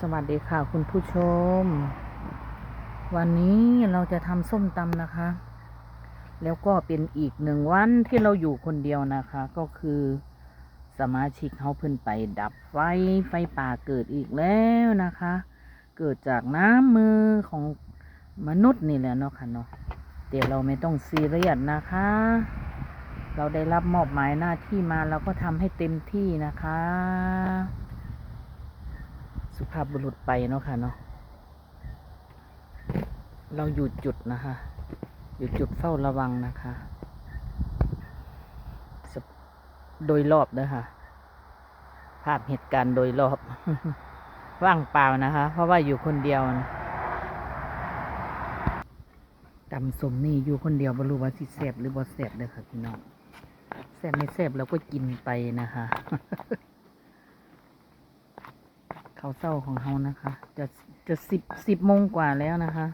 สวัสดีค่ะคุณผู้ชม วันนี้เราจะทำส้มตำนะคะ แล้วก็เป็นอีกหนึ่งวันที่เราอยู่คนเดียวนะคะ ก็คือ สมาชิกเขาเพิ่นไปดับไฟไฟป่าเกิดอีกแล้วนะคะ เกิดจากน้ำมือของมนุษย์นี่แหละเนาะค่ะเนาะเดี๋ยวเราไม่ต้องซีเรียสนะคะ เราได้รับมอบหมายหน้าที่มาเราก็ทำให้เต็มที่นะคะ ภาพบุรุษไปเนาะค่ะเนาะเราอยู่จุดนะคะอยู่จุดเฝ้าระวังนะคะ โดยรอบนะคะภาพเหตุการณ์โดยรอบว่างเปล่านะคะ เพราะว่าอยู่คนเดียวนะตำสมนี่อยู่คนเดียวบรรู้ว่าสิแสบหรือบ่แสบเลยค่ะพี่น้องแสบไม่แสบเราก็กินไปนะคะ เขาวเศร้าของเขานะคะ จะจะสิบสิบโมงกว่าแล้วนะคะ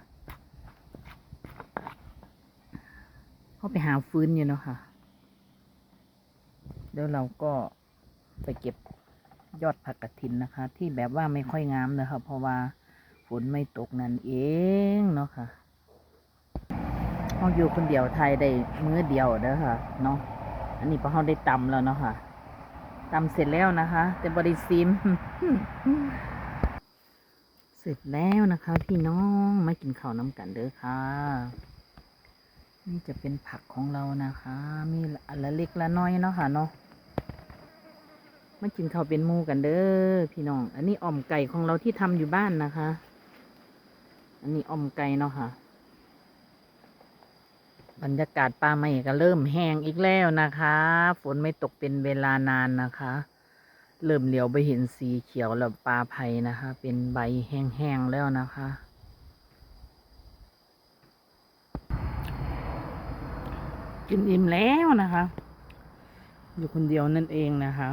เขาไปหาฟื้นอยู่เนาะค่ะเดี๋ยวเราก็ไปเก็บยอดผักกระถินนะคะ ที่แบบว่าไม่ค่อยงามนะคะเพราะว่าฝนไม่ตกนั่นเองเนาะค่ะเขาอยู่คนเดียวไทยได้มื้อเดียวเด้อค่ะเนาะอันนี้พอเขาได้ตำแล้วเนาะค่ะ ตำเสร็จแล้วนะคะ แต่บริซิม เสร็จแล้วนะคะ พี่น้องมากินข้าวน้ำกันเด้อค่ะ นี่จะเป็นผักของเรานะคะ มีอัละเล็กละน้อยเนาะค่ะเนาะมากินข้าวเป็นมูกันเด้อพี่น้อง อันนี้อ่อมไก่ของเราที่ทำอยู่บ้านนะคะ อันนี้อ่อมไก่เนาะค่ะ บรรยากาศป่าไม้ก็เริ่มแห้งอีกแล้วนะคะ ฝนไม่ตกเป็นเวลานานนะคะ เริ่มเหลียวไปเห็นสีเขียวแล้วปลาไผ่นะคะ เป็นใบแห้งๆแล้วนะคะ กินอิ่มแล้วนะคะ อยู่คนเดียวนั่นเองนะคะ